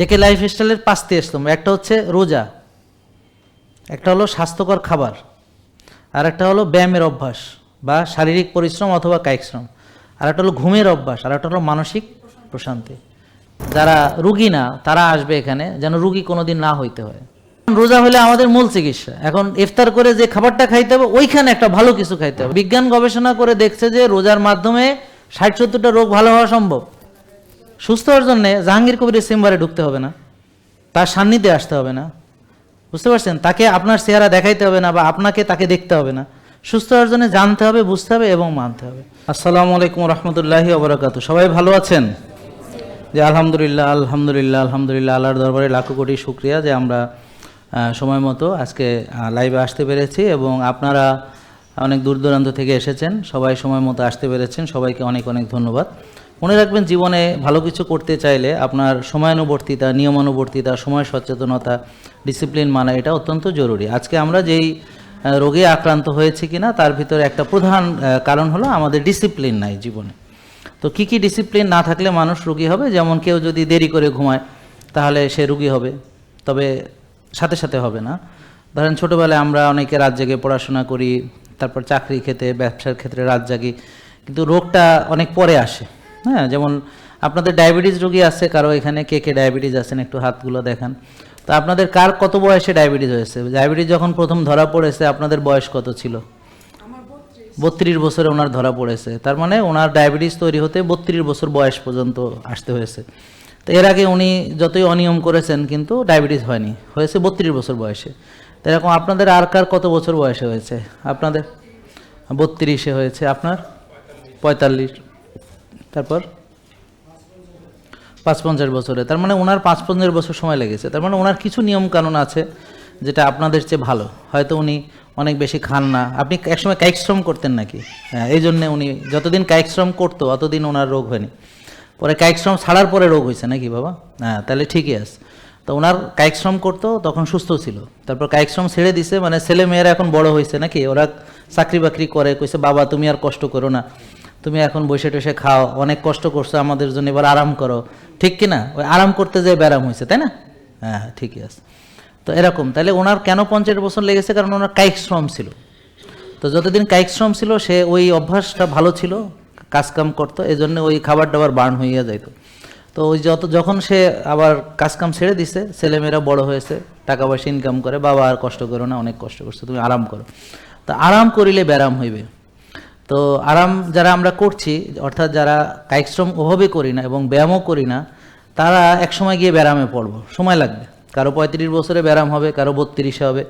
JK life স্টাইলের পাঁচটি স্তম্ভ, একটা হচ্ছে রোজা, একটা হলো স্বাস্থ্যকর খাবার, আর একটা হলো ব্যায়ামের অভ্যাস বা শারীরিক পরিশ্রম অথবা কায়িক শ্রম, আর একটা হলো ঘুমের অভ্যাস, আর একটা হলো মানসিক প্রশান্তি। যারা রুগী না, তারা আসবে এখানে যেন রুগী কোনোদিন না হইতে হয়। রোজা হলে আমাদের মূল চিকিৎসা। এখন ইফতার করে যে খাবারটা খাইতে হবে, ওইখানে একটা ভালো কিছু খাইতে হবে। বিজ্ঞান গবেষণা করে দেখছে যে রোজার মাধ্যমে ষাট সত্তরটা রোগ ভালো হওয়া সম্ভব। সুস্থ হওয়ার জন্য জাহাঙ্গীর কবিরের চেম্বারে ঢুকতে হবে না। তার সান্নিধ্যে আসতে হবে না। বুঝতে পারছেন? তাকে আপনার চেহারা দেখাইতে হবে না বা আপনাকে তাকে দেখতে হবে না। সুস্থ হওয়ার জন্য জানতে হবে, বুঝতে হবে এবং মানতে হবে। আসসালামু আলাইকুম রহমতুল্লাহি অবরাকাতু সবাই ভালো আছেন? যে আলহামদুলিল্লাহ আলহামদুলিল্লাহ আলহামদুলিল্লাহ, আল্লাহর দরবারে লাখো কোটি শুক্রিয়া যে আমরা সময় মতো আজকে লাইভে আসতে পেরেছি এবং আপনারা অনেক দূর দূরান্ত থেকে এসেছেন। সবাই সময় মতো আসতে পেরেছেন। সবাইকে অনেক অনেক ধন্যবাদ। মনে রাখবেন জীবনে ভালো কিছু করতে চাইলে আপনার সময়ানুবর্তিতা, নিয়মানুবর্তিতা, সময় সচেতনতা ডিসিপ্লিন মানা এটা অত্যন্ত জরুরি। আজকে আমরা যেই রোগে আক্রান্ত হয়েছি কিনা তার ভিতরে একটা প্রধান কারণ হলো আমাদের ডিসিপ্লিন নাই জীবনে। তো কি কি ডিসিপ্লিন না থাকলে মানুষ রুগী হবে? যেমন কেউ যদি দেরি করে ঘুমায়, তাহলে সে রুগী হবে। তবে সাথে সাথে হবে না। ধরেন ছোটোবেলায় আমরা অনেকে রাত জেগে পড়াশোনা করি, তারপর চাকরি ক্ষেত্রে, ব্যবসার ক্ষেত্রে রাত জাগি, কিন্তু রোগটা অনেক পরে আসে। হ্যাঁ যেমন আপনাদের ডায়াবেটিস রোগী আছে কারও এখানে কে কে ডায়াবেটিস আছেন একটু হাতগুলো দেখান। তো আপনাদের কার কত বয়সে ডায়াবেটিস হয়েছে? ডায়াবেটিস যখন প্রথম ধরা পড়েছে আপনাদের বয়স কত ছিল? বত্রিশ বছরে ওনার ধরা পড়েছে। তার মানে ওনার ডায়াবেটিস তৈরি হতে বত্রিশ বছর বয়স পর্যন্ত আসতে হয়েছে। তো এর আগে উনি যতই অনিয়ম করেছেন কিন্তু ডায়াবেটিস হয়নি। হয়েছে বত্রিশ বছর বয়সে। তো এরকম আপনাদের আর কার কত বছর বয়সে হয়েছে? আপনাদের? বত্রিশে হয়েছে। আপনার? পঁয়তাল্লিশ। তারপর? পাঁচ পঞ্চাশ বছরে। তার মানে ওনার পাঁচ পঞ্চাশ বছর সময় লেগেছে। তার মানে ওনার কিছু নিয়ম কানুন আছে যেটা আপনাদের চেয়ে ভালো। হয়তো উনি অনেক বেশি খান না। আপনি একসময় কায়িক শ্রম করতেন নাকি? হ্যাঁ এই জন্যে উনি যতদিন কায়িক শ্রম করতো, অতদিন ওনার রোগ হয়নি। পরে কায়িক শ্রম ছাড়ার পরে রোগ হয়েছে নাকি বাবা? হ্যাঁ তাহলে ঠিকই আছে। তো ওনার কায়িক শ্রম করতো, তখন সুস্থ ছিল। তারপর কায়িক শ্রম ছেড়ে দিছে মানে ছেলে মেয়েরা এখন বড় হয়েছে নাকি? ওরা চাকরি বাকরি করে, কইছে, বাবা, তুমি আর কষ্ট করো না। তুমি এখন বসে টসে খাও, অনেক কষ্ট করছ, আমাদের জন্য এবার আরাম করো। ঠিক কি না ওই আরাম করতে যেয়ে ব্যারাম হয়েছে, তাই না? হ্যাঁ ঠিকই আছে। তো এরকম, তাহলে ওনার কেন পঞ্চাশ বছর লেগেছে? কারণ ওনার কায়িক শ্রম ছিল। তো যতদিন কায়িক শ্রম ছিল, সে ওই অভ্যাসটা ভালো ছিল, কাজকাম করতো এই জন্য ওই খাবার দাবার বার্ন হইয়া যাইত। তো ওই যত, যখন সে আবার কাজকাম ছেড়ে দিছে, ছেলেমেয়েরা বড় হয়েছে টাকা পয়সা ইনকাম করে, বাবা আর কষ্ট করো না, অনেক কষ্ট করছে, তুমি আরাম করো। তো আরাম করিলে ব্যারাম হইবে। তো আরাম যারা আমরা করছি, অর্থাৎ যারা কায়িক শ্রম ওভাবে করি না এবং ব্যায়ামও করি না, তারা এক সময় গিয়ে ব্যারামে পড়ব। সময় লাগবে। কারও পঁয়ত্রিশ বছরে ব্যারাম হবে, কারও বত্রিশে হবে,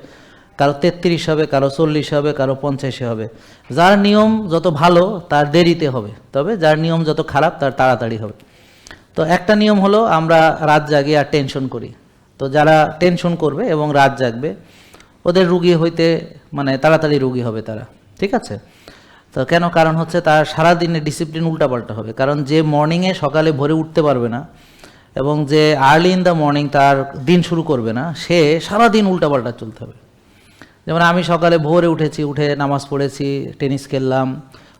কারও তেত্রিশ হবে, কারও চল্লিশ হবে, কারও পঞ্চাশে হবে। যার নিয়ম যত ভালো, তার দেরিতে হবে। তবে যার নিয়ম যত খারাপ, তার তাড়াতাড়ি হবে। তো একটা নিয়ম হলো, আমরা রাত জাগি আর টেনশন করি। তো যারা টেনশন করবে এবং রাত জাগবে, ওদের রুগী হইতে মানে তাড়াতাড়ি রুগী হবে তারা। ঠিক আছে? তো কেন? কারণ হচ্ছে তার সারাদিনের ডিসিপ্লিন উল্টাপাল্টা হবে। কারণ যে মর্নিংয়ে সকালে ভোরে উঠতে পারবে না এবং যে আর্লি ইন দ্য মর্নিং তার দিন শুরু করবে না, সে সারাদিন উল্টাপাল্টা চলতে হবে। যেমন আমি সকালে ভোরে উঠেছি, উঠে নামাজ পড়েছি টেনিস খেললাম,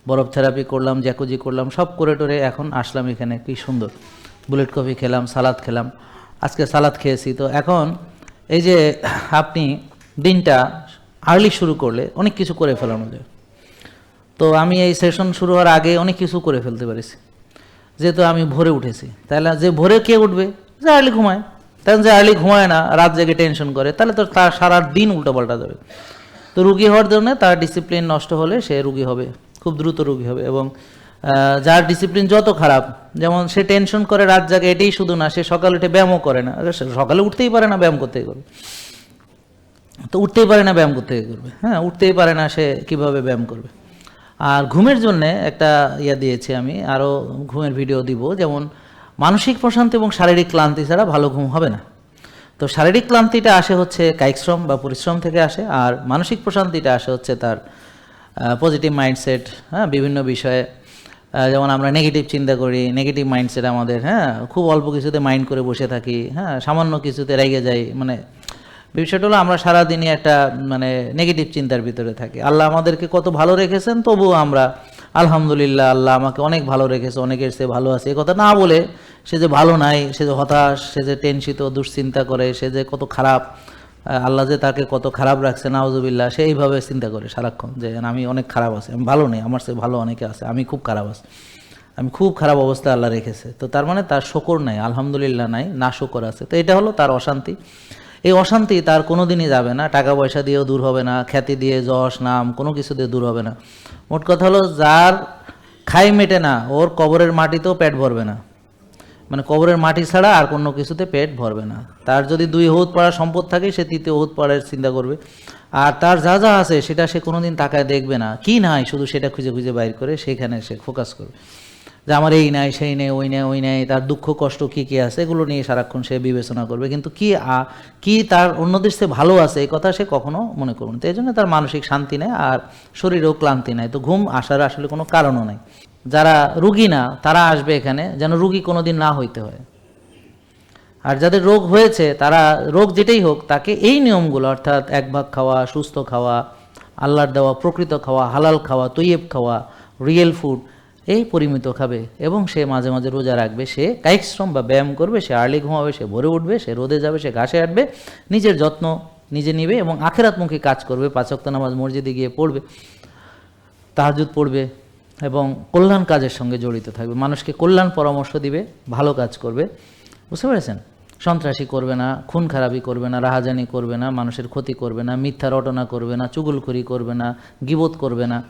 বরফ থেরাপি করলাম জ্যাকুজি করলাম, সব করে টোরে এখন আসলাম এখানে, কি সুন্দর। বুলেট কফি খেলাম, সালাদ খেলাম, আজকে সালাদ খেয়েছি। তো এখন এই যে আপনি দিনটা আর্লি শুরু করলে অনেক কিছু করে ফেলানো যায়। তো আমি এই সেশন শুরু হওয়ার আগে অনেক কিছু করে ফেলতে পারিছি। যেহেতু আমি ভোরে উঠেছি। তাহলে যে ভোরে কে উঠবে? যে আর্লি ঘুমায়। তাহলে যে আর্লি ঘুমায় না, রাত জেগে টেনশন করে, তাহলে তো তার সারা দিন উল্টোপাল্টা যাবে। তো রুগী হওয়ার জন্য তার ডিসিপ্লিন নষ্ট হলে সে রুগী হবে, খুব দ্রুত রুগী হবে এবং যার ডিসিপ্লিন যত খারাপ, যেমন সে টেনশন করে রাত জাগে, এটাই শুধু না, সে সকালে উঠে ব্যায়ামও করে না। সকালে উঠতেই পারে না, ব্যায়াম করতেই করবে তো উঠতেই পারে না, ব্যায়াম করতে করবে হ্যাঁ উঠতেই পারে না, সে কীভাবে ব্যায়াম করবে? আর ঘুমের জন্য একটা ইয়া দিয়েছি আমি আরও ঘুমের ভিডিও দিব, যেমন মানসিক প্রশান্তি এবং শারীরিক ক্লান্তি ছাড়া ভালো ঘুম হবে না। তো শারীরিক ক্লান্তিটা আসে হচ্ছে কায়িক শ্রম বা পরিশ্রম থেকে আসে, আর মানসিক প্রশান্তিটা আসে হচ্ছে তার পজিটিভ মাইন্ডসেট হ্যাঁ বিভিন্ন বিষয়ে। যেমন আমরা নেগেটিভ চিন্তা করি নেগেটিভ মাইন্ডসেট আমাদের হ্যাঁ খুব অল্প কিছুতে মাইন্ড করে বসে থাকি হ্যাঁ সামান্য কিছুতে রেগে যাই মানে বিষয়টা হলো আমরা সারাদিনই একটা মানে নেগেটিভ চিন্তার ভিতরে থাকি। আল্লাহ আমাদেরকে কত ভালো রেখেছেন, তবুও আমরা, আলহামদুলিল্লাহ, আল্লাহ আমাকে অনেক ভালো রেখেছে, অনেকের সে ভালো আছে। এ কথা না বলে সে যে ভালো নাই, সে যে হতাশ, সে যে টেনশিত দুশ্চিন্তা করে, সে যে কত খারাপ আল্লাহ যে তাকে কত খারাপ রাখছে নাওজুবিল্লাহ সে এইভাবে চিন্তা করে সারাক্ষণ যে, আমি অনেক খারাপ আছি, আমি ভালো নেই, আমার সে ভালো অনেকে আছে, আমি খুব খারাপ আছি। আমি খুব খারাপ অবস্থায় আল্লাহ রেখেছে। তো তার মানে তার শকর নাই, আলহামদুলিল্লাহ নাই, না শকর আছে। তো এটা হলো তার অশান্তি। এই অশান্তি তার কোনো দিনই যাবে না। টাকা পয়সা দিয়েও দূর হবে না, খ্যাতি দিয়ে যশ, নাম, কোনো কিছু দিয়ে দূর হবে না। মোট কথা হলো, যার খাই মেটে না, ওর কবরের মাটিতেও পেট ভরবে না। মানে কবরের মাটি ছাড়া আর কোনো কিছুতে পেট ভরবে না। তার যদি দুই হৌদ পাড়ার সম্পদ থাকে, সে তৃতীয় হৌদ পাড়ার চিন্তা করবে। আর তার যা যা আছে, সেটা সে কোনোদিন তাকায় দেখবে না। কি নাই, শুধু সেটা খুঁজে খুঁজে বাইর করে, সেখানে সে ফোকাস করবে। যে আমার এই নাই, সেই নেই, ওই নেই ওই নেই, তার দুঃখ, কষ্ট কী কী আছে, এগুলো নিয়ে সারাক্ষণ সে বিবেচনা করবে। কিন্তু কি কি তার অন্যদের সে ভালো আছে, এই কথা সে কখনো মনে করুন তো এই জন্য তার মানসিক শান্তি নেই আর শরীরেও ক্লান্তি নাই। তো ঘুম আসার আসলে কোনো কারণও নাই। যারা রুগী না, তারা আসবে এখানে যেন রুগী কোনোদিন না হইতে হয়। আর যাদের রোগ হয়েছে, তারা রোগ যেটাই হোক, তাকে এই নিয়মগুলো, অর্থাৎ এক ভাগ খাওয়া, সুস্থ খাওয়া, আল্লাহর দেওয়া, প্রকৃত খাওয়া, হালাল খাওয়া, তৈয়েব খাওয়া, রিয়েল ফুড এই পরিমিত খাবে এবং সে মাঝে মাঝে রোজা রাখবে, সে কায়িক শ্রম বা ব্যায়াম করবে, সে আর্লি ঘুমাবে, সে ভরে উঠবে, সে রোদে যাবে, সে ঘাসে আটবে নিজের যত্ন নিজে নিবে এবং আখেরাতমুখী কাজ করবে পাঁচক্ত নামাজ মসজিদে গিয়ে পড়বে তাহাজুদ পড়বে এবং কল্যাণ কাজের সঙ্গে জড়িত থাকবে। মানুষকে কল্যাণ পরামর্শ দিবে, ভালো কাজ করবে। বুঝতে পেরেছেন? সন্ত্রাসী করবে না, খুন খারাপি করবে না, রাহাজানি করবে না, মানুষের ক্ষতি করবে না, মিথ্যা রটনা করবে না চুগুলখুরি করবে না, গিবোধ করবে না।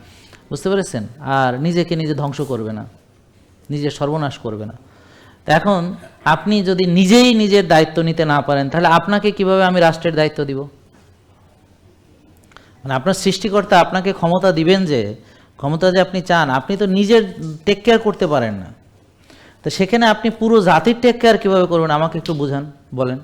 বুঝতে পেরেছেন? আর নিজেকে নিজে ধ্বংস করবে না। নিজের সর্বনাশ করবে না। এখন আপনি যদি নিজেই নিজের দায়িত্ব নিতে না পারেন, তাহলে আপনাকে কীভাবে আমি রাষ্ট্রের দায়িত্ব দিব? মানে আপনার সৃষ্টিকর্তা আপনাকে ক্ষমতা দিবেন যে, ক্ষমতা যে আপনি চান, আপনি তো নিজের টেক কেয়ার করতে পারেন না। তো সেখানে আপনি পুরো জাতির টেক কেয়ার কীভাবে করবেন, আমাকে একটু বুঝান, বলেন।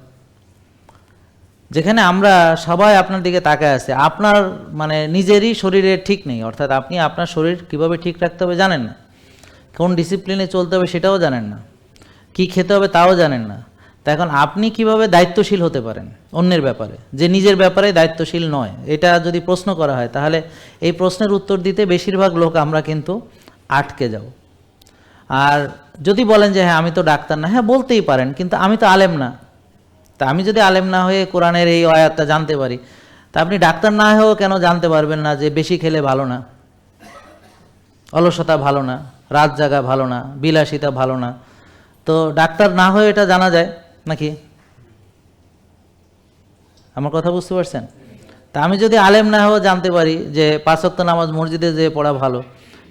যেখানে আমরা সবাই আপনার দিকে তাকায় আছে, আপনার মানে নিজেরই শরীরে ঠিক নেই, অর্থাৎ আপনি আপনার শরীর কীভাবে ঠিক রাখতে হবে জানেন না। কোন ডিসিপ্লিনে চলতে হবে সেটাও জানেন না। কি খেতে হবে তাও জানেন না। তা এখন আপনি কীভাবে দায়িত্বশীল হতে পারেন অন্যের ব্যাপারে? যে নিজের ব্যাপারে দায়িত্বশীল নয়, এটা যদি প্রশ্ন করা হয়, তাহলে এই প্রশ্নের উত্তর দিতে বেশিরভাগ লোক আমরা কিন্তু আটকে যাব। আর যদি বলেন যে হ্যাঁ আমি তো ডাক্তার না। হ্যাঁ বলতেই পারেন, কিন্তু আমি তো আলেম না। তা আমি যদি আলেম না হয়ে কোরআনের এই আয়াতটা জানতে পারি, তা আপনি ডাক্তার না হয়েও কেন জানতে পারবেন না যে বেশি খেলে ভালো না? অলসতা ভালো না, রাত জাগা ভালো না, বিলাসিতা ভালো না। তো ডাক্তার না হয়ে এটা জানা যায় নাকি? আমার কথা বুঝতে পারছেন? তা আমি যদি আলেম না হয়েও জানতে পারি যে পাঁচক্ত নামাজ মসজিদে যেয়ে পড়া ভালো,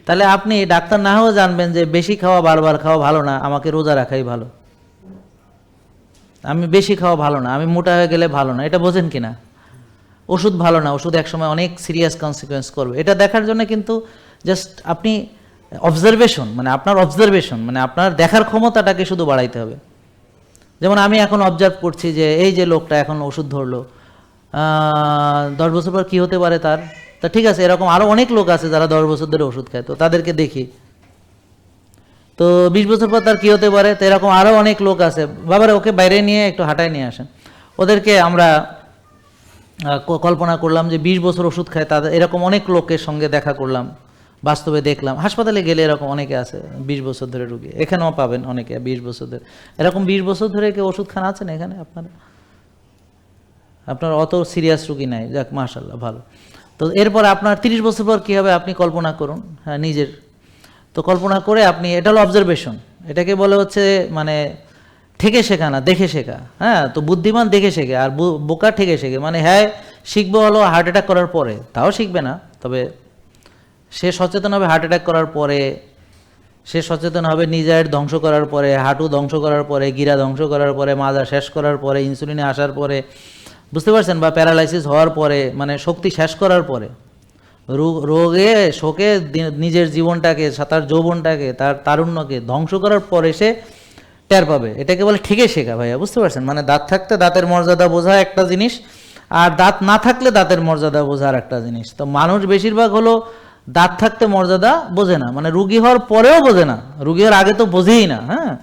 তাহলে আপনি ডাক্তার না হয়েও জানবেন যে বেশি খাওয়া বারবার খাওয়া ভালো না, আমাকে রোজা রাখাই ভালো। আমি বেশি খাওয়া ভালো না, আমি মোটা হয়ে গেলে ভালো না, এটা বোঝেন কি না ওষুধ ভালো না, ওষুধ একসময় অনেক সিরিয়াস কনসিকোয়েন্স করবে। এটা দেখার জন্য কিন্তু জাস্ট আপনি অবজারভেশন মানে আপনার অবজারভেশন মানে আপনার দেখার ক্ষমতাটাকে শুধু বাড়াইতে হবে। যেমন আমি এখন অবজার্ভ করছি যে এই যে লোকটা এখন ওষুধ ধরলো দশ বছর পর কী হতে পারে তার? তা ঠিক আছে, এরকম আরও অনেক লোক আছে যারা দশ বছর ধরে ওষুধ খায়, তো তাদেরকে দেখি। তো বিশ বছর পর তার কী হতে পারে? তো এরকম আরও অনেক লোক আছে। বাবারে, ওকে বাইরে নিয়ে একটু হাঁটায় নিয়ে আসেন। ওদেরকে আমরা কল্পনা করলাম যে বিশ বছর ওষুধ খায় তাদের, এরকম অনেক লোকের সঙ্গে দেখা করলাম, বাস্তবে দেখলাম। হাসপাতালে গেলে এরকম অনেকে আছে, বিশ বছর ধরে রুগী। এখানেও পাবেন অনেকে বিশ বছর ধরে। এরকম বিশ বছর ধরে কেউ ওষুধ খান আছেন এখানে আপনারা? আপনার অত সিরিয়াস রুগী নাই। যাক মাশাল্লাহ ভালো। তো এরপর আপনার তিরিশ বছর পর কী হবে? আপনি কল্পনা করুন হ্যাঁ নিজের তো কল্পনা করে আপনি, এটা হলো অবজারভেশন এটাকে বলে হচ্ছে মানে ঠেকে শেখা না, দেখে শেখা। হ্যাঁ তো বুদ্ধিমান দেখে শেখে, আর বোকা ঠেকে শেখে। মানে হ্যাঁ শিখব হলো হার্ট অ্যাটাক করার পরে, তাও শিখবে না। তবে সে সচেতন হবে হার্ট অ্যাটাক করার পরে, সে সচেতন হবে নিজের ধ্বংস করার পরে, হাঁটু ধ্বংস করার পরে, গিরা ধ্বংস করার পরে, মাজা শেষ করার পরে ইনসুলিনে আসার পরে, বুঝতে পারছেন? বা প্যারালাইসিস হওয়ার পরে মানে শক্তি শেষ করার পরে। রোগ- শোকে নিজের জীবনটাকে তার যৌবনটাকে, তার তারুণ্যকে ধ্বংস করার পরে সে টের পাবে। এটাকে বলে ঠিকে শেখা ভাইয়া, বুঝতে পারছেন? মানে দাঁত থাকতে দাঁতের মর্যাদা বোঝা একটা জিনিস, আর দাঁত না থাকলে দাঁতের মর্যাদা বোঝার একটা জিনিস। তো মানুষ বেশিরভাগ হলো দাঁত থাকতে মর্যাদা বোঝে না। মানে রুগী হওয়ার পরেও বোঝে না। রুগী হওয়ার আগে তো বোঝেই না হ্যাঁ?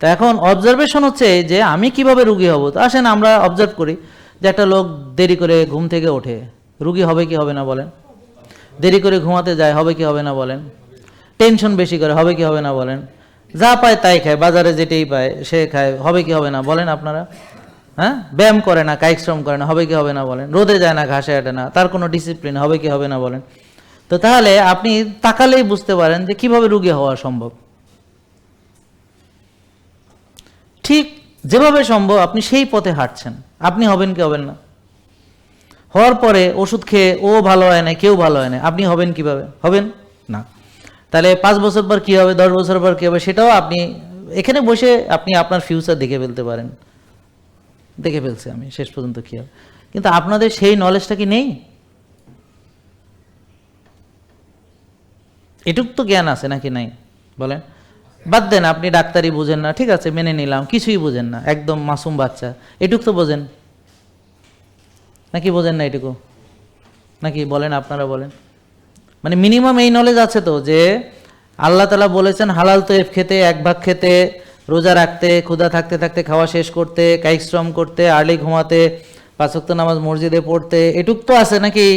তো এখন অবজারভেশন হচ্ছে যে আমি কীভাবে রুগী হব? তো আসেন আমরা অবজার্ভ করি যে একটা লোক দেরি করে ঘুম থেকে ওঠে। রুগী হবে কি হবে না বলেন? দেরি করে ঘুমাতে যায়, হবে কি হবে না বলেন? টেনশন বেশি করে, হবে কি হবে না বলেন? যা পায় তাই খায়, বাজারে যেটাই পায়, সে খায়, হবে কি হবে না বলেন আপনারা? হ্যাঁ? ব্যায়াম করে না, কায়িক শ্রম করে না, হবে কি হবে না বলেন? রোদে যায় না, ঘাসে হাঁটে না, তার কোনো ডিসিপ্লিন হবে কি হবে না বলেন? তো তাহলে আপনি তাকালেই বুঝতে পারেন যে কীভাবে রুগী হওয়া সম্ভব। ঠিক যেভাবে সম্ভব, আপনি সেই পথে হাঁটছেন। আপনি হবেন কি হবেন না? হওয়ার পরে ওষুধ খেয়ে ও ভালো হয় না, কেউ ভালো হয় না। আপনি হবেন কীভাবে? হবেন? না। তাহলে পাঁচ বছর পর কি হবে, দশ বছর পর কি হবে, সেটাও আপনি, এখানে বসে আপনি আপনার ফিউচার দেখে ফেলতে পারেন। দেখে ফেলছি আমি, শেষ পর্যন্ত কি হবে। কিন্তু আপনাদের সেই নলেজটা কি নেই? এটুক তো জ্ঞান আছে নাকি নাই? বলেন। বাদ দেন, আপনি ডাক্তারি বুঝেন না, ঠিক আছে, মেনে নিলাম, কিছুই বুঝেন না, একদম মাসুম বাচ্চা। এটুক তো বোঝেন। নাকি বোঝেন না এটুকু? নাকি বলেন, আপনারা বলেন? মানে মিনিমাম এই নলেজ আছে তো যে আল্লাহ তালা বলেছেন, হালাল তো এফ খেতে, এক ভাগ খেতে, রোজা রাখতে, ক্ষুধা থাকতে থাকতে, খাওয়া শেষ করতে, কায়িক শ্রম করতে আর্লি ঘুমাতে পাঁচক্ত নামাজ মসজিদে পড়তে, এটুক তো আছে নাকি?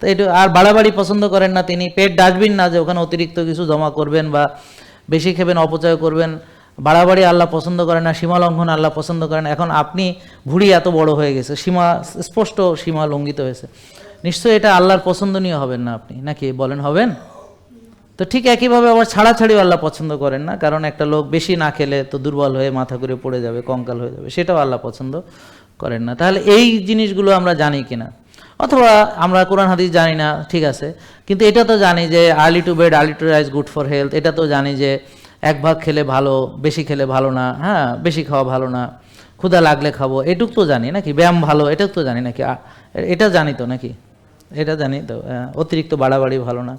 তো একটু আর বাড়াবাড়ি পছন্দ করেন না তিনি, পেট ডাস্টবিন না যে ওখানে অতিরিক্ত কিছু জমা করবেন বা বেশি খেবেন, অপচয় করবেন। বাড়াবাড়ি আল্লাহ পছন্দ করেন না, সীমা লঙ্ঘন আল্লাহ পছন্দ করেন এখন আপনি ভুড়ি এত বড় হয়ে গেছে, সীমা, স্পষ্ট সীমা লঙ্ঘিত হয়েছে। নিশ্চয়ই এটা আল্লাহর পছন্দনীয় হবেন না আপনি, নাকি বলেন হবেন? তো ঠিক একইভাবে আবার ছাড়াছাড়িও আল্লাহ পছন্দ করেন না, কারণ একটা লোক বেশি না খেলে তো দুর্বল হয়ে মাথা করে পড়ে যাবে, কঙ্কাল হয়ে যাবে, সেটাও আল্লাহ পছন্দ করেন না। তাহলে এই জিনিসগুলো আমরা জানি কিনা? অথবা আমরা কোরআন, হাদিস জানি না, ঠিক আছে। কিন্তু এটা তো জানি যে early to bed early to rise good for health এটা তো জানি যে এক ভাগ খেলে ভালো, বেশি খেলে ভালো না হ্যাঁ বেশি খাওয়া ভালো না, ক্ষুধা লাগলে খাব, এটুক তো জানি নাকি, ব্যায়াম ভালো এটুক তো জানি নাকি এটা জানি তো নাকি, এটা জানি তো অতিরিক্ত বাড়াবাড়ি ভালো না।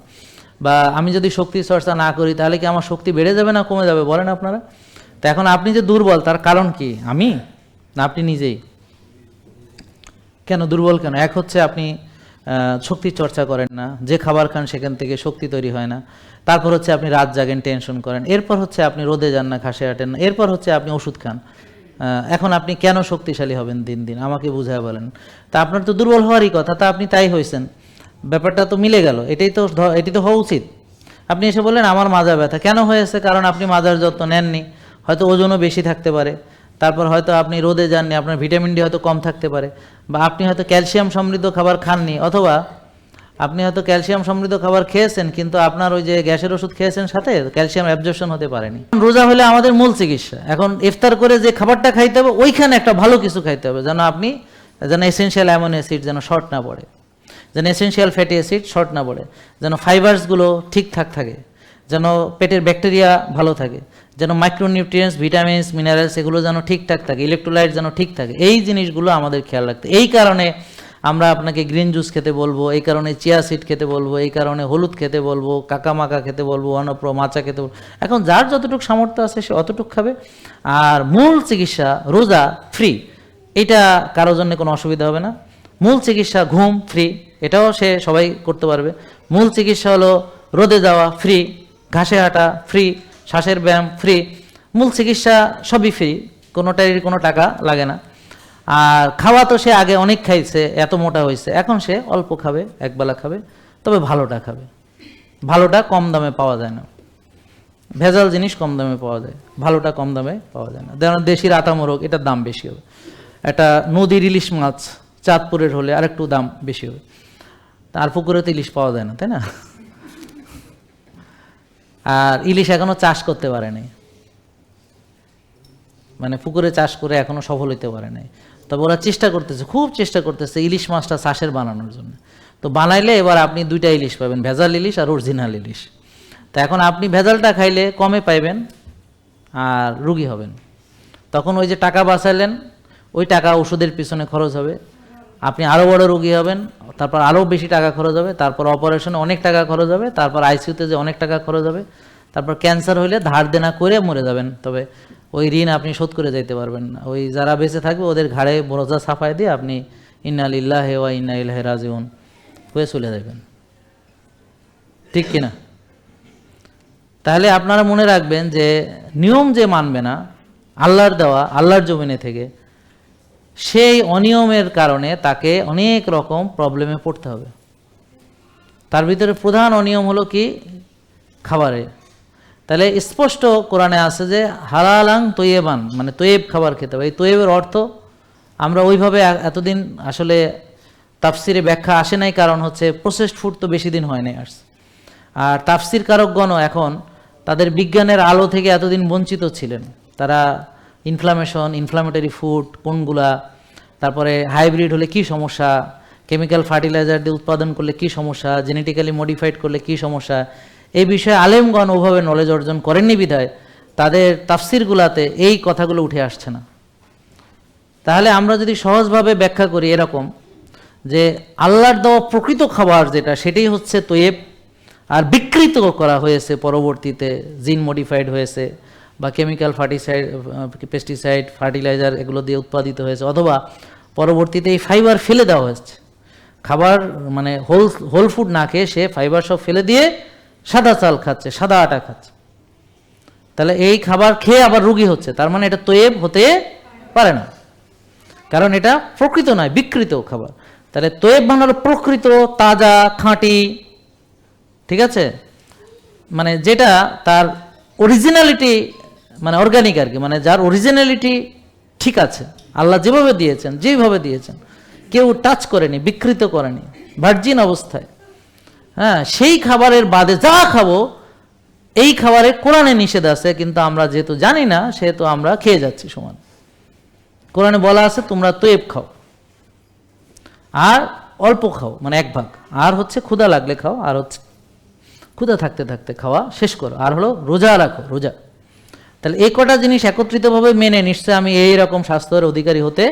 বা আমি যদি শক্তি চর্চা না করি, তাহলে কি আমার শক্তি বেড়ে যাবে না কমে যাবে, বলেন আপনারা? তো এখন আপনি যে দুর্বল, তার কারণ কি? আমি? না, আপনি নিজেই। কেন দুর্বল কেন? এক হচ্ছে আপনি শক্তি চর্চা করেন না, যে খাবার খান সেখান থেকে শক্তি তৈরি হয় না। তারপর হচ্ছে আপনি রাত জাগেন টেনশন করেন। এরপর হচ্ছে আপনি রোদে যান না, ঘাসে হাঁটেন না। এরপর হচ্ছে আপনি ওষুধ খান। এখন আপনি কেন শক্তিশালী হবেন দিন দিন? আমাকে বুঝায় বলেন। তা আপনার তো দুর্বল হওয়ারই কথা, তা আপনি তাই হয়েছেন। ব্যাপারটা তো মিলে গেল। এটাই তো এটি তো হওয়া উচিত। আপনি এসে বললেন, আমার মাজা ব্যথা। কেন হয়েছে? কারণ আপনি মাজার যত্ন নেননি। হয়তো ওজনও বেশি থাকতে পারে। তারপর হয়তো আপনি রোদে যাননি, আপনার ভিটামিন ডি হয়তো কম থাকতে পারে, বা আপনি হয়তো ক্যালসিয়াম সমৃদ্ধ খাবার খাননি, অথবা আপনি হয়তো ক্যালসিয়াম সমৃদ্ধ খাবার খেয়েছেন, কিন্তু আপনার ওই যে গ্যাসের ওষুধ খেয়েছেন সাথে ক্যালসিয়াম অ্যাবজর্পশন হতে পারেনি। রোজা হলে আমাদের মূল চিকিৎসা। এখন ইফতার করে যে খাবারটা খাইতে হবে, ওইখানে একটা ভালো কিছু খাইতে হবে, যেন আপনি, যেন এসেনশিয়াল অ্যামোনো অ্যাসিড যেন শর্ট না পড়ে, যেন এসেনশিয়াল ফ্যাটি অ্যাসিড শর্ট না পড়ে, যেন ফাইবারসগুলো ঠিকঠাক থাকে যেন পেটের ব্যাকটেরিয়া ভালো থাকে। যেন মাইক্রোনিউট্রিয়েন্টস ভিটামিনস মিনারেলস এগুলো যেন ঠিকঠাক থাকে ইলেকট্রোলাইট যেন ঠিক থাকে, এই জিনিসগুলো আমাদের খেয়াল রাখতে এই কারণে আমরা আপনাকে গ্রিন জুস খেতে বলব, এই কারণে চিয়া সিড খেতে বলব, এই কারণে হলুদ খেতে বলব কাকা মাকা খেতে বলব অনপ্র মাচা খেতে বলব। এখন যার যতটুকু সামর্থ্য আছে সে অতটুক খাবে। আর মূল চিকিৎসা, রোজা ফ্রি এটা কারোর জন্য কোনো অসুবিধা হবে না। মূল চিকিৎসা, ঘুম ফ্রি এটাও সে সবাই করতে পারবে। মূল চিকিৎসা হলো রোদে যাওয়া ফ্রি ঘাসে হাঁটা ফ্রি শ্বাসের ব্যায়াম ফ্রি মূল চিকিৎসা সবই ফ্রি কোনোটারই কোনো টাকা লাগে না। আর খাওয়া তো সে আগে অনেক খাইছে, এত মোটা হয়েছে এখন সে অল্প খাবে, একবেলা খাবে, তবে ভালোটা খাবে। ভালোটা কম দামে পাওয়া যায় না। ভেজাল জিনিস কম দামে পাওয়া যায়, ভালোটা কম দামে পাওয়া যায় না। যেমন দেশির আতা মোরগ, এটার দাম বেশি হবে। একটা নদীর ইলিশ মাছ চাঁদপুরের হলে আরেকটু দাম বেশি হবে। আর পুকুরে তো ইলিশ পাওয়া যায় না, তাই না? আর ইলিশ এখনও চাষ করতে পারে নাই। মানে পুকুরে চাষ করে এখনও সফল হইতে পারে নাই। তবে ওরা চেষ্টা করতেছে, খুব চেষ্টা করতেছে ইলিশ মাছটা চাষের বানানোর জন্য। তো বানাইলে এবার আপনি দুইটা ইলিশ পাবেন, ভেজাল ইলিশ আর অরিজিনাল ইলিশ। তো এখন আপনি ভেজালটা খাইলে কমে পাইবেন আর রুগী হবেন। তখন ওই যে টাকা বাঁচাইলেন ওই টাকা ওষুধের পিছনে খরচ হবে। আপনি আরও বড় রুগী হবেন তারপর আরও বেশি টাকা খরচ হবে, তারপর অপারেশনে অনেক টাকা খরচ হবে, তারপর আইসিইউতে যে অনেক টাকা খরচ হবে, তারপর ক্যান্সার হলে ধার দেনা করে মরে যাবেন। তবে ওই ঋণ আপনি শোধ করে যাইতে পারবেন না। ওই যারা বেঁচে থাকবে, ওদের ঘাড়ে বোরজা ছাপায় দিয়ে আপনি ইন্না লিল্লাহ ওয়া ইন্না ইলাহি রাজিউন হয়ে চলে যাবেন। ঠিক কিনা? তাহলে আপনারা মনে রাখবেন যে নিয়ম যে মানবে না, আল্লাহর দেওয়া, আল্লাহর জমিনে থেকে সেই অনিয়মের কারণে তাকে অনেক রকম প্রবলেমে পড়তে হবে। তার ভিতরে প্রধান অনিয়ম হলো কি? খাবারে। তাহলে স্পষ্ট কোরআনে আছে যে, হালালাং তৈয়েবান মানে তৈয়েব খাবার খেতে হবে। এই তৈয়েবের অর্থ আমরা ওইভাবে এতদিন আসলে তাফসিরে ব্যাখ্যা আসে নাই, কারণ হচ্ছে প্রসেসড ফুড তো বেশি দিন হয় নাই আসছে আর তাফসির কারকগণও এখন তাদের বিজ্ঞানের আলো থেকে এতদিন বঞ্চিত ছিলেন। তারা ইনফ্লামেশন ইনফ্লামেটরি ফুড কোনগুলা? তারপরে হাইব্রিড হলে কি সমস্যা? কেমিক্যাল ফার্টিলাইজার দিয়ে উৎপাদন করলে কি সমস্যা? জেনেটিক্যালি মডিফাইড করলে কি সমস্যা? এই বিষয়ে আলেমগণ ওভাবে নলেজ অর্জন করেননি বিধায়, তাদের তাফসিরগুলাতে এই কথাগুলো উঠে আসছে না। তাহলে আমরা যদি সহজভাবে ব্যাখ্যা করি এরকম, যে আল্লাহর দেওয়া প্রকৃত খাবার যেটা, সেটাই হচ্ছে তৈব আর বিকৃত করা হয়েছে পরবর্তীতে জিন মডিফাইড হয়েছে। বা কেমিক্যাল ফার্টিসাইড পেস্টিসাইড ফার্টিলাইজার এগুলো দিয়ে উৎপাদিত হয়েছে অথবা পরবর্তীতে এই ফাইবার ফেলে দেওয়া হয়েছে। খাবার মানে হোল হোল ফুড না খেয়ে সে ফাইবার সব ফেলে দিয়ে সাদা চাল খাচ্ছে, সাদা আটা খাচ্ছে। তাহলে এই খাবার খেয়ে আবার রুগী হচ্ছে, তার মানে এটা তৈব হতে পারে না। কারণ এটা প্রকৃত নয়, বিকৃত খাবার। তাহলে তৈব মানে হলো প্রকৃত, তাজা, খাঁটি, ঠিক আছে? মানে যেটা তার অরিজিনালিটি মানে অর্গানিক আর কি মানে যার অরিজিনালিটি ঠিক আছে, আল্লাহ যেভাবে দিয়েছেন যেভাবে দিয়েছেন, কেউ টাচ করেনি, বিকৃত করেনি ভার্জিন অবস্থায়। হ্যাঁ সেই খাবারের বাদে যা খাব, এই খাবারে কোরআনে নিষেধ আছে, কিন্তু আমরা যেহেতু জানি না, সেহেতু আমরা খেয়ে যাচ্ছি সমান। কোরআনে বলা আছে, তোমরা তোয়েব খাও, আর অল্প খাও মানে এক ভাগ। আর হচ্ছে ক্ষুধা লাগলে খাও, আর হচ্ছে, ক্ষুধা থাকতে থাকতে খাওয়া শেষ করো। আর হলো রোজা রাখো, রোজা। তাহলে এই কটা জিনিস একত্রিতভাবে মেনে নিশ্চয় আমি এই রকম স্বাস্থ্যের অধিকারী হতে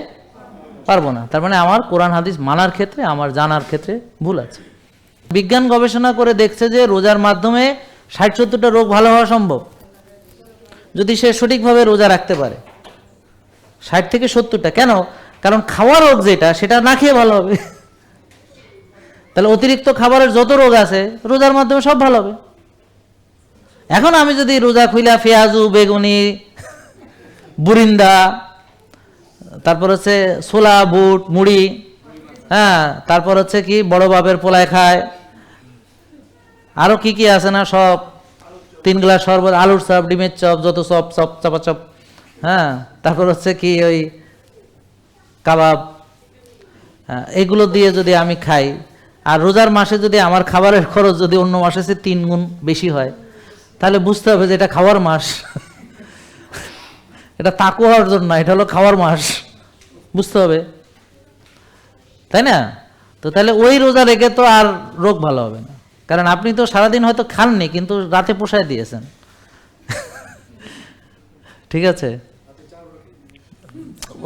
পারব না। তার মানে আমার কোরআন হাদিস মানার ক্ষেত্রে, আমার জানার ক্ষেত্রে ভুল আছে। বিজ্ঞান গবেষণা করে দেখছে যে রোজার মাধ্যমে ষাট সত্তরটা রোগ ভালো হওয়া সম্ভব। যদি সে সঠিকভাবে রোজা রাখতে পারে। ষাট থেকে সত্তরটা কেন? কারণ খাওয়া রোগ যেটা, সেটা না খেয়ে ভালো হবে। তাহলে অতিরিক্ত খাবারের যত রোগ আছে, রোজার মাধ্যমে সব ভালো হবে। এখন আমি যদি রোজা খুইলা পেঁয়াজু বেগুনি বুরিন্দা তারপর হচ্ছে ছোলা বুট মুড়ি হ্যাঁ তারপর হচ্ছে কি বড় বাপের পোলায় খায়। আরও কি কি আছে না সব? তিন গ্লাস শরবত আলুর চপ ডিমের চপ যত চপ চপ চাপা চপ হ্যাঁ তারপর হচ্ছে কি ওই কাবাব হ্যাঁ, এগুলো দিয়ে যদি আমি খাই। আর রোজার মাসে যদি আমার খাবারের খরচ যদি অন্য মাসে তিন গুণ বেশি হয়। তাহলে বুঝতে হবে যে এটা খাওয়ার মাস। এটা তাকু অর্জন না, এটা হলো খাওয়ার মাস। বুঝতে হবে। তাই না? তো তাহলে ওই রোজা রেখে তো আর রোগ ভালো হবে না। কারণ আপনি তো সারাদিন হয়তো খাননি, কিন্তু রাতে পোষায় দিয়েছেন। ঠিক আছে?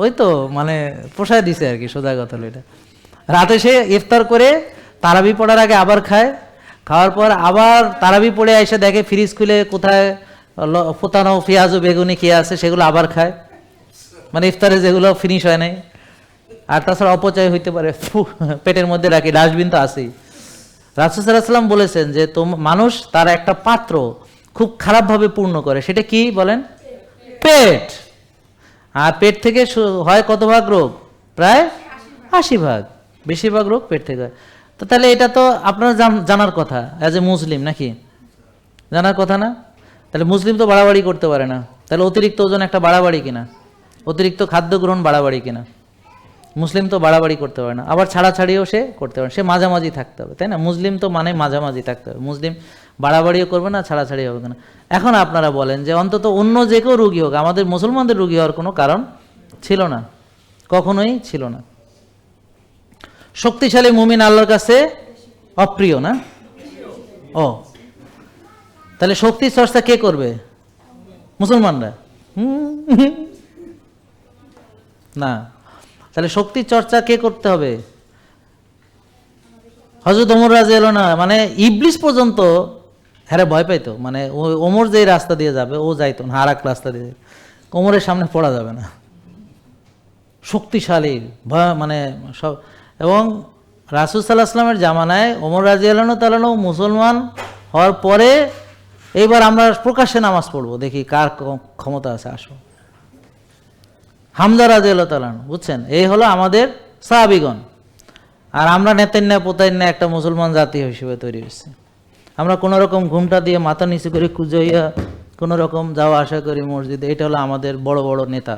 ওই তো মানে পোষায় দিছে আর কি, সোজা কথা হলো এটা। রাতে সে ইফতার করে তারাবি পড়ার আগে আবার খায় খাওয়ার পর আবার তারাবি পড়ে এসে দেখে ফ্রিজ খুলে কোথায় ফোতানো পেঁয়াজ ও বেগুনি খেয়ে আছে সেগুলো আবার খায়। মানে ইফতারে যেগুলো ফিনিশ হয় নাই। আর তাছাড়া অপচয় হইতে পারে। পেটের মধ্যে রাখি ডাস্টবিন তো আছেই। রাসুসাল্লাম বলেছেন যে, তোম, মানুষ তার একটা পাত্র খুব খারাপভাবে পূর্ণ করে। সেটা কি বলেন? পেট। আর পেট থেকে হয় কত ভাগ রোগ? প্রায় আশি ভাগ। বেশিরভাগ রোগ পেট থেকে হয়। তো তাহলে এটা তো আপনার জানার কথা অ্যাজ এ মুসলিম নাকি? জানার কথা না? তাহলে মুসলিম তো বাড়াবাড়ি করতে পারে না। তাহলে অতিরিক্ত ওজন একটা বাড়াবাড়ি কিনা? অতিরিক্ত খাদ্য গ্রহণ বাড়াবাড়ি কিনা? মুসলিম তো বাড়াবাড়ি করতে পারে না। আবার ছাড়াছাড়িও সে করতে পারে। সে মাঝামাঝি থাকতে হবে, তাই না? মুসলিম তো মানে মাঝামাঝি থাকতে হবে। মুসলিম বাড়াবাড়িও করবে না, ছাড়াছাড়ি হবে না। এখন আপনারা বলেন যে অন্তত অন্য যে কেউ রুগী হোক, আমাদের মুসলমানদের রুগী হওয়ার কোনো কারণ ছিল না? কখনোই ছিল না। শক্তিশালী মুমিন আল্লাহর কাছে অপ্রিয় না? ও। তাহলে শক্তি চর্চা কে করবে? মুসলমানরা। না। তাহলে শক্তি চর্চা কে করতে হবে? হজরত ওমর রাজি এলো না মানে ইবলিস পর্যন্ত হ্যাঁ ভয় পাইতো। মানে ওমর যে রাস্তা দিয়ে যাবে, ও যাইতো না আর রাস্তা দিয়ে। কোমরের সামনে পড়া যাবে না। শক্তিশালী, ভয় মানে সব এবং রাসুল সাল্লাহ আসলামের জামানায় ওমর রাজি আলানো তালানো মুসলমান হওয়ার পরে এইবার আমরা প্রকাশ্যে নামাজ পড়ব। দেখি কার ক্ষমতা আছে, আসো। হামজা রাজি আল্লাহ তালান বুঝছেন? এই হলো আমাদের সাহাবিগণ। আর আমরা নেতেন্যা পোতাইন্যা একটা মুসলমান জাতি হিসেবে তৈরি হয়েছে। আমরা কোনো রকম ঘুমটা দিয়ে মাথা নিচু করে কুজো হইয়া কোনো রকম যাওয়া আসা করি মসজিদে, এটা হলো আমাদের বড় বড় নেতা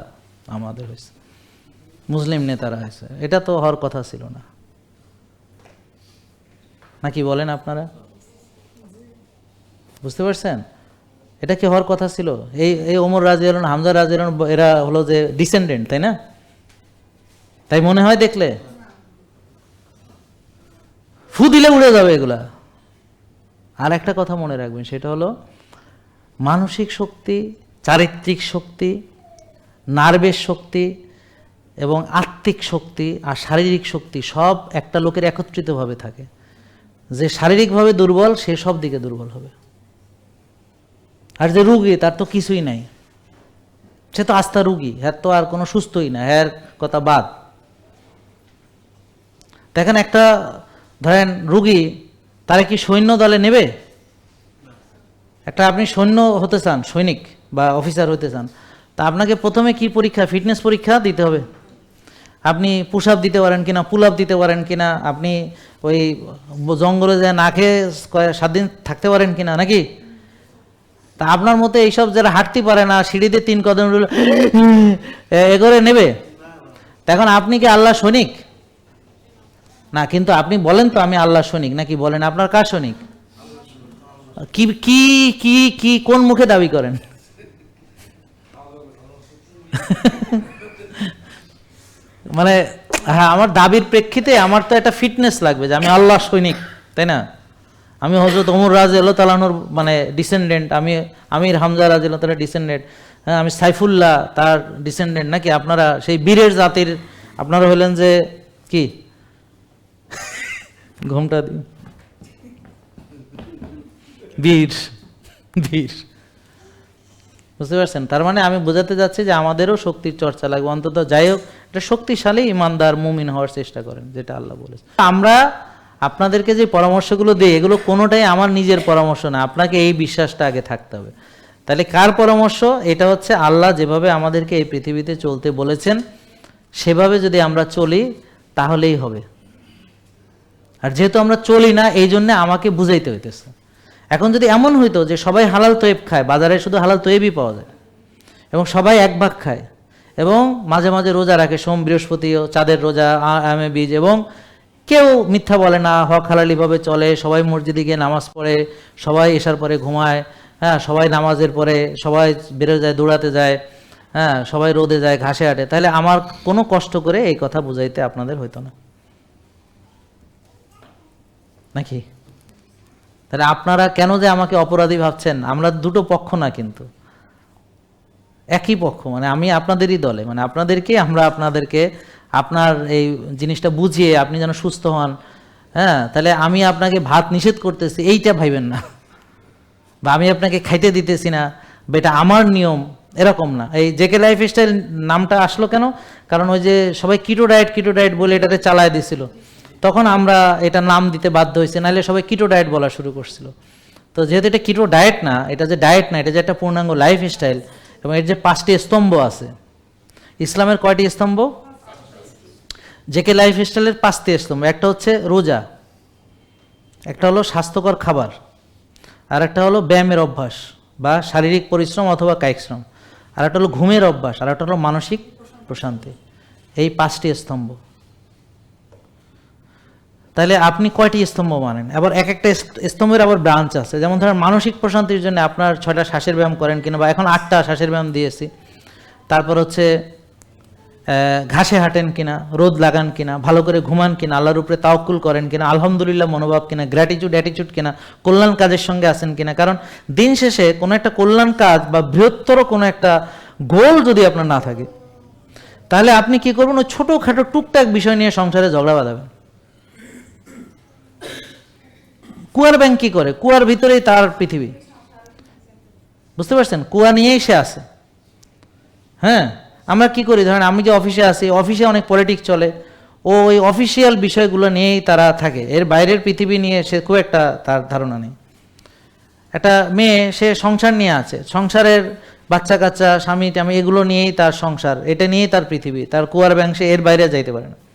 আমাদের হয়েছে। মুসলিম নেতারা আছে। এটা তো হওয়ার কথা ছিল না। নাকি বলেন আপনারা? বুঝতে পারছেন? এটা কি হওয়ার কথা ছিল? এই এই ওমর রাজি আলন হামজা রাজি আলন এরা হলো যে ডিসেন্ডেন্ট তাই না? তাই মনে হয় দেখলে? ফু দিলে উড়ে যাবে এগুলা। আর একটা কথা মনে রাখবেন, সেটা হলো মানসিক শক্তি, চারিত্রিক শক্তি, নার্ভের শক্তি এবং আত্মিক শক্তি আর শারীরিক শক্তি সব একটা লোকের একত্রিতভাবে থাকে। যে শারীরিকভাবে দুর্বল, সে সব দিকে দুর্বল হবে। আর যে রুগী, তার তো কিছুই নাই। সে তো আস্থা রুগী, হ্যার তো আর কোনো সুস্থই না, হ্যার কথা বাদ। দেখেন একটা, ধরেন রুগী, তারা কি সৈন্য দলে নেবে? একটা আপনি সৈন্য হতে চান, সৈনিক বা অফিসার হতে চান, তা আপনাকে প্রথমে কি পরীক্ষা, ফিটনেস পরীক্ষা দিতে হবে? আপনি পুশ আপ দিতে পারেন কিনা পুল আপ দিতে পারেন কিনা, আপনি ওই জঙ্গলে যায় না খেয়ে সাত দিন থাকতে পারেন কিনা নাকি? তা আপনার মতে এইসব যারা হাঁটতে পারে না সিঁড়িতে তিন কদম এ করে নেবে? এখন আপনি কি আল্লাহ সৈনিক? না, কিন্তু আপনি বলেন তো আমি আল্লাহ সৈনিক, নাকি বলেন আপনার কার সৈনিক? কি কি কি কি, কোন মুখে দাবি করেন? মানে হ্যাঁ আমার দাবির প্রেক্ষিতে আমার তো একটা ফিটনেস লাগবে যে আমি আল্লাহ সৈনিক, তাই না? আমি হজরত ওমর রাজ আল্লাহ তালানোর মানে ডিসেন্ডেন্ট আমি আমির হামজা রাজ আল্লাহ তালা ডিসেন্ডেন্ট হ্যাঁ আমি সাইফুল্লাহ তার ডিসেন্ডেন্ট নাকি? আপনারা, সেই বীরের জাতির, আপনারা হলেন যে, কি? ঘুমটা দিন বীর বীর। বুঝতে পারছেন? তার মানে আমি বোঝাতে যাচ্ছি যে আমাদেরও শক্তির চর্চা লাগবে। অন্তত যাই হোক এটা শক্তিশালী ইমানদার মুমিন হওয়ার চেষ্টা করেন, যেটা আল্লাহ বলেছে। আমরা আপনাদেরকে যে পরামর্শগুলো দিই, এগুলো কোনোটাই আমার নিজের পরামর্শ না, আপনাকে এই বিশ্বাসটা আগে থাকতে হবে। তাহলে কার পরামর্শ? এটা হচ্ছে আল্লাহ যেভাবে আমাদেরকে এই পৃথিবীতে চলতে বলেছেন, সেভাবে যদি আমরা চলি, তাহলেই হবে। আর যেহেতু আমরা চলি না, এই জন্য আমাকে বুঝাইতে হইতেছে। এখন যদি এমন হইতো যে সবাই হালাল তৈব খায়, বাজারে শুধু হালাল তৈবই পাওয়া যায়, এবং সবাই এক ভাগ খায় এবং মাঝে মাঝে রোজা রাখে, সোম বৃহস্পতিও চাঁদের রোজা আমে, বীজ এবং কেউ মিথ্যা বলে না, হক হালালিভাবে চলে, সবাই মসজিদে গিয়ে নামাজ পড়ে, সবাই এসার পরে ঘুমায় হ্যাঁ সবাই নামাজের পরে সবাই বেরো যায়, দৌড়াতে যায় হ্যাঁ সবাই রোদে যায়, ঘাসে আটে। তাহলে আমার কোনো কষ্ট করে এই কথা বুঝাইতে আপনাদের হইতো না। নাকি? তাহলে আপনারা কেন যে আমাকে অপরাধী ভাবছেন? আমরা দুটো পক্ষ না কিন্তু। একই পক্ষ মানে আমি আপনাদেরই দলে মানে আপনাদেরকে আমরা আপনাদেরকে, আপনার এই জিনিসটা বুঝিয়ে আপনি যেন সুস্থ হন হ্যাঁ? তাহলে আমি আপনাকে ভাত নিষেধ করতেছি, এইটা ভাইবেন না। বা আমি আপনাকে খাইতে দিতেছি না বেটা আমার নিয়ম, এরকম না। এই জেকে লাইফ স্টাইল নামটা আসলো কেন? কারণ ওই যে সবাই কিটো ডায়েট কিটো ডায়েট বলে এটাতে চালায় দিছিল। তখন আমরা এটা নাম দিতে বাধ্য হয়েছি, নাহলে সবাই কিটো ডায়েট বলা শুরু করছিল। তো যেহেতু এটা কিটো ডায়েট না, এটা যে ডায়েট না, এটা যে একটা পূর্ণাঙ্গ লাইফ স্টাইল এবং এর যে পাঁচটি স্তম্ভ আছে, ইসলামের কয়টি স্তম্ভ? জেকে লাইফ স্টাইলের পাঁচটি স্তম্ভ, একটা হচ্ছে রোজা, একটা হলো স্বাস্থ্যকর খাবার, আর একটা হলো ব্যায়ামের অভ্যাস বা শারীরিক পরিশ্রম অথবা কায়িক শ্রম, আর একটা হলো ঘুমের অভ্যাস, আর একটা হলো মানসিক প্রশান্তি। এই পাঁচটি স্তম্ভ। তাহলে আপনি কয়টি স্তম্ভ মানেন আবার এক একটা স্ত- স্তম্ভের আবার ব্রাঞ্চ আছে। যেমন ধরেন মানসিক প্রশান্তির জন্য আপনার ছয়টা শ্বাসের ব্যায়াম করেন কিনা বা এখন আটটা শ্বাসের ব্যায়াম দিয়েছি। তারপর হচ্ছে ঘাসে হাঁটেন কিনা, রোদ লাগান কিনা, ভালো করে ঘুমান কিনা, আল্লাহর উপরে তাওকুল করেন কিনা, আলহামদুলিল্লাহ মনোভাব কিনা গ্র্যাটিটিউড অ্যাটিটিউড কিনা, কল্যাণ কাজের সঙ্গে আছেন কিনা। কারণ দিন শেষে কোনো একটা কল্যাণ কাজ বা বৃহত্তর কোনো একটা গোল যদি আপনার না থাকে, তাহলে আপনি কি করবেন? ওই ছোটোখাটো টুকটাক বিষয় নিয়ে সংসারে ঝগড়া বাঁধাবেন। কুয়ার ব্যাংক কি করে? কুয়ার ভিতরেই তার পৃথিবী। বুঝতে পারছেন? কুয়া নিয়েই সে আছে। হ্যাঁ? আমরা কি করি? ধরেন আমি যে অফিসে আছি, অফিসে অনেক পলিটিক্স চলে। ও ওই অফিসিয়াল বিষয়গুলো নিয়েই তারা থাকে। এর বাইরের পৃথিবী নিয়ে সে খুব একটা তার ধারণা নেই। একটা মেয়ে, সে সংসার নিয়ে আছে। সংসারের বাচ্চা কাচ্চা স্বামী টামি এগুলো নিয়েই তার সংসার। এটা নিয়েই তার পৃথিবী। তার কুয়ার ব্যাংক সে এর বাইরে যাইতে পারে না।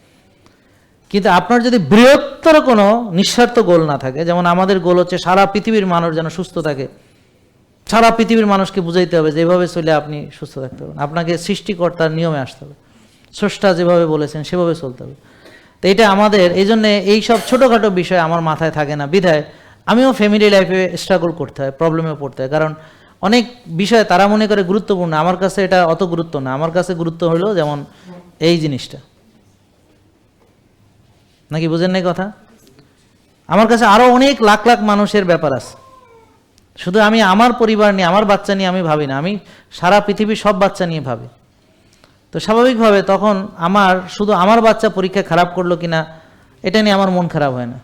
কিন্তু আপনার যদি বৃহত্তর কোনো নিঃস্বার্থ গোল না থাকে, যেমন আমাদের গোল হচ্ছে সারা পৃথিবীর মানুষ যেন সুস্থ থাকে, সারা পৃথিবীর মানুষকে বুঝাইতে হবে যেভাবে চলে আপনি সুস্থ থাকতে পারবেন। আপনাকে সৃষ্টিকর্তার নিয়মে আসতে হবে। স্রষ্টা যেভাবে বলেছেন, সেভাবে চলতে হবে। তো এটা আমাদের, এই জন্যে এইসব ছোটোখাটো বিষয় আমার মাথায় থাকে না। বিধায় আমিও ফ্যামিলি লাইফে স্ট্রাগল করতে হয় প্রবলেমে পড়তে হয়। কারণ অনেক বিষয় তারা মনে করে গুরুত্বপূর্ণ। আমার কাছে এটা অত গুরুত্ব না। আমার কাছে গুরুত্ব হলো যেমন এই জিনিসটা। নাকি বুঝেন নাই কথা? আমার কাছে আরও অনেক লাখ লাখ মানুষের ব্যাপার আছে। শুধু আমি আমার পরিবার নিয়ে, আমার বাচ্চা নিয়ে আমি ভাবি না, আমি সারা পৃথিবীর সব বাচ্চা নিয়ে ভাবি। তো স্বাভাবিকভাবে তখন আমার, শুধু আমার বাচ্চা পরীক্ষা খারাপ করল কিনা, এটা নিয়ে আমার মন খারাপ হয় না।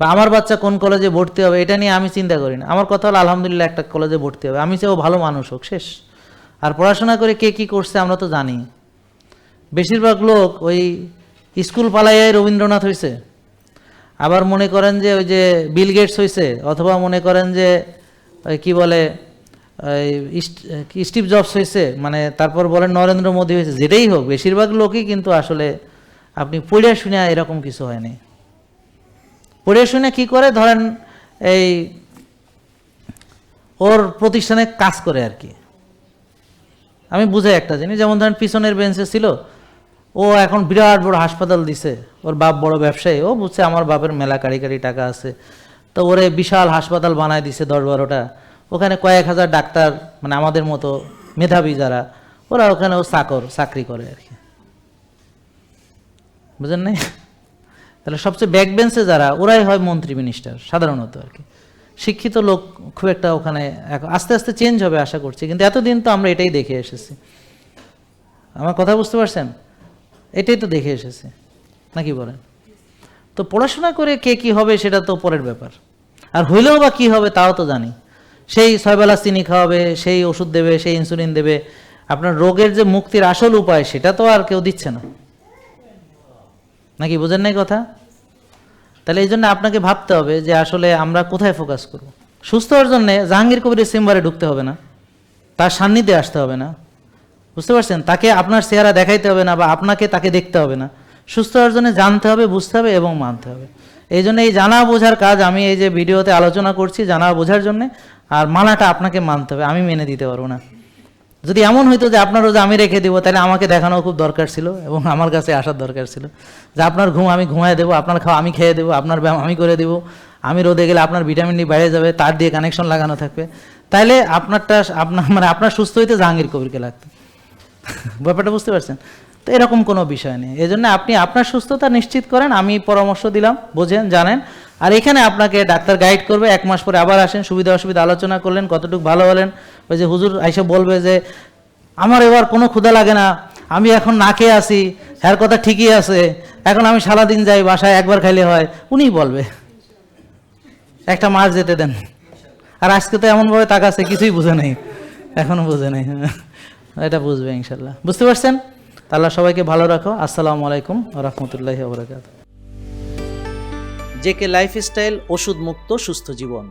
বা আমার বাচ্চা কোন কলেজে ভর্তি হবে, এটা নিয়ে আমি চিন্তা করি না। আমার কথা হলো, আলহামদুলিল্লাহ একটা কলেজে ভর্তি হবে। আমি চাই ও ভালো মানুষ হোক, শেষ। আর পড়াশোনা করে কে কী করছে আমরা তো জানি। বেশিরভাগ লোক ওই স্কুল পালাইয়াই রবীন্দ্রনাথ হয়েছে আবার মনে করেন যে ওই যে বিল গেটস হয়েছে অথবা মনে করেন যে কি বলে স্টিভ জবস হয়েছে মানে তারপর বলেন নরেন্দ্র মোদী হয়েছে যেটাই হোক, বেশিরভাগ লোকই কিন্তু আসলে আপনি পড়ে শুনে এরকম কিছু হয়নি। পড়ে শুনে কি করে? ধরেন এই ওর প্রতিষ্ঠানে কাজ করে আর কি। আমি বুঝাই একটা জিনিস, যেমন ধরেন পিছনের বেঞ্চে ছিল ও এখন বিরাট বড় হাসপাতাল দিছে। ওর বাপ বড় ব্যবসায়ী। ও বুঝছে আমার বাপের মেলা কারি কারি টাকা আছে। তো ওরে বিশাল হাসপাতাল বানায় দিছে দশ বারোটা। ওখানে কয়েক হাজার ডাক্তার মানে আমাদের মতো মেধাবী যারা, ওরা ওখানে ও চাকর, চাকরি করে আর কি। বুঝেন নাই? তাহলে সবচেয়ে ব্যাক বেঞ্চে যারা, ওরাই হয় মন্ত্রী মিনিস্টার সাধারণত আর কি। শিক্ষিত লোক খুব একটা ওখানে আস্তে আস্তে চেঞ্জ হবে আশা করছি। কিন্তু এতদিন তো আমরা এটাই দেখে এসেছি। আমার কথা বুঝতে পারছেন? এটাই তো দেখে এসেছি। নাকি বলেন? তো পড়াশোনা করে কে কি হবে সেটা তো পরের ব্যাপার। আর হইলেও বা কি হবে তাও তো জানি। সেই ছয়বেলা চিনি খাওয়াবে, সেই ওষুধ দেবে, সেই ইনসুলিন দেবে। আপনার রোগের যে মুক্তির আসল উপায় সেটা তো আর কেউ দিচ্ছে না। নাকি বুঝেন নাই কথা? তাহলে এই জন্য আপনাকে ভাবতে হবে যে আসলে আমরা কোথায় ফোকাস করব? সুস্থ হওয়ার জন্য জাহাঙ্গীর কবিরের চেম্বারে ঢুকতে হবে না। তার সান্নিধ্যে আসতে হবে না। বুঝতে পারছেন? তাকে আপনার চেহারা দেখাইতে হবে না বা আপনাকে তাকে দেখতে হবে না। সুস্থ হওয়ার জন্য জানতে হবে, বুঝতে হবে এবং মানতে হবে। এই জন্য এই জানা বোঝার কাজ আমি এই যে ভিডিওতে আলোচনা করছি জানা বোঝার জন্য, আর মানাটা আপনাকে মানতে হবে, আমি মেনে দিতে পারব না। যদি এমন হইতো যে আপনার রোজা আমি রেখে দেবো, তাহলে আমাকে দেখানো খুব দরকার ছিল এবং আমার কাছে আসার দরকার ছিল। যে আপনার ঘুম আমি ঘুমায় দেবো, আপনার খাওয়া আমি খেয়ে দেবো, আপনার ব্যায়াম আমি করে দেবো, আমি রোদে গেলে আপনার ভিটামিন ডি বেড়ে যাবে, তার দিয়ে কানেকশন লাগানো থাকবে। তাইলে আপনারটা, আপনার মানে আপনার সুস্থ হইতে জাহাঙ্গীর কবিরকে লাগতো ব্যাপারটা বুঝতে পারছেন? তো এরকম কোনো বিষয় নেই। এই জন্য আপনি আপনার সুস্থতা নিশ্চিত করেন, আমি পরামর্শ দিলাম, বোঝেন, জানেন। আর এখানে আপনাকে ডাক্তার গাইড করবে, এক মাস পরে আবার আসেন, সুবিধা অসুবিধা আলোচনা করলেন, কতটুকু ভালো হলেন। ওই যে হুজুর আইসে বলবে যে, আমার এবার কোনো ক্ষুধা লাগে না, আমি এখন না খেয়ে আসি, হ্যার কথা ঠিকই আছে, এখন আমি সারাদিন যাই, বাসায় একবার খাইলে হয়। উনিই বলবে। একটা মাস যেতে দেন। আর আজকে তো এমনভাবে তাকাচ্ছে, কিছুই বুঝে নেই, এখনও বুঝে নেই। এটা বুঝবে ইনশাল্লাহ বুঝতে পারছেন? তাহলে সবাইকে ভালো রাখো। আসসালামু আলাইকুম রহমতুল্লাহ যে জেকে লাইফস্টাইল ওষুধ মুক্ত সুস্থ জীবন।